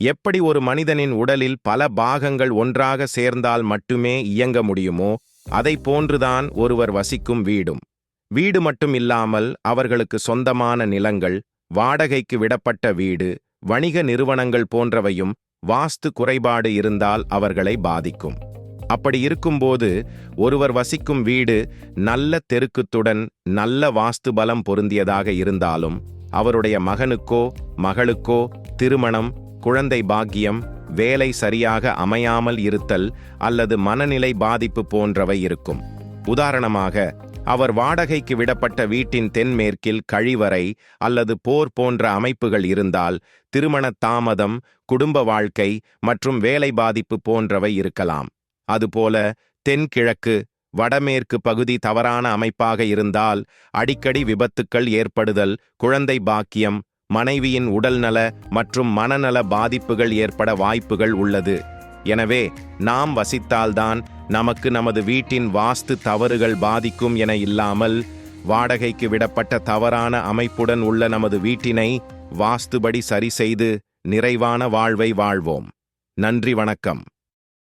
எப்படி ஒரு மனிதனின் உடலில் பல பாகங்கள் ஒன்றாக சேர்ந்தால் மட்டுமே இயங்க முடியுமோ அதை போன்றுதான் ஒருவர் வசிக்கும் வீடும். வீடு மட்டும் இல்லாமல் அவர்களுக்கு சொந்தமான நிலங்கள் வாடகைக்கு விடப்பட்ட வீடு வணிக நிறுவனங்கள் போன்றவையும் வாஸ்து குறைபாடு இருந்தால் அவர்களை பாதிக்கும். அப்படி இருக்கும்போது ஒருவர் வசிக்கும் வீடு நல்ல தெருக்குத்துடன் நல்ல வாஸ்து பலம் பொருந்தியதாக இருந்தாலும் அவருடைய மகனுக்கோ மகளுக்கோ திருமணம் குழந்தை பாக்கியம் வேலை சரியாக அமையாமல் இருத்தல் அல்லது மனநிலை பாதிப்பு போன்றவை இருக்கும். உதாரணமாக அவர் வாடகைக்கு விடப்பட்ட வீட்டின் தென்மேற்கில் கழிவறை அல்லது போர் போன்ற அமைப்புகள் இருந்தால் திருமண தாமதம் குடும்ப வாழ்க்கை மற்றும் வேலை பாதிப்பு போன்றவை இருக்கலாம். அதுபோல தென்கிழக்கு வடமேற்கு பகுதி தவறான அமைப்பாக இருந்தால் அடிக்கடி விபத்துக்கள் ஏற்படுதல் குழந்தை பாக்கியம் மனைவியின் உடல்நல மற்றும் மனநல பாதிப்புகள் ஏற்பட வாய்ப்புகள் உள்ளது. எனவே நாம் வசித்தால்தான் நமக்கு நமது வீட்டின் வாஸ்து தவறுகள் பாதிக்கும் என இல்லாமல் வாடகைக்கு விடப்பட்ட தவறான அமைப்புடன் உள்ள நமது வீட்டினை வாஸ்துபடி சரி செய்து நிறைவான வாழ்வை வாழ்வோம். நன்றி வணக்கம்.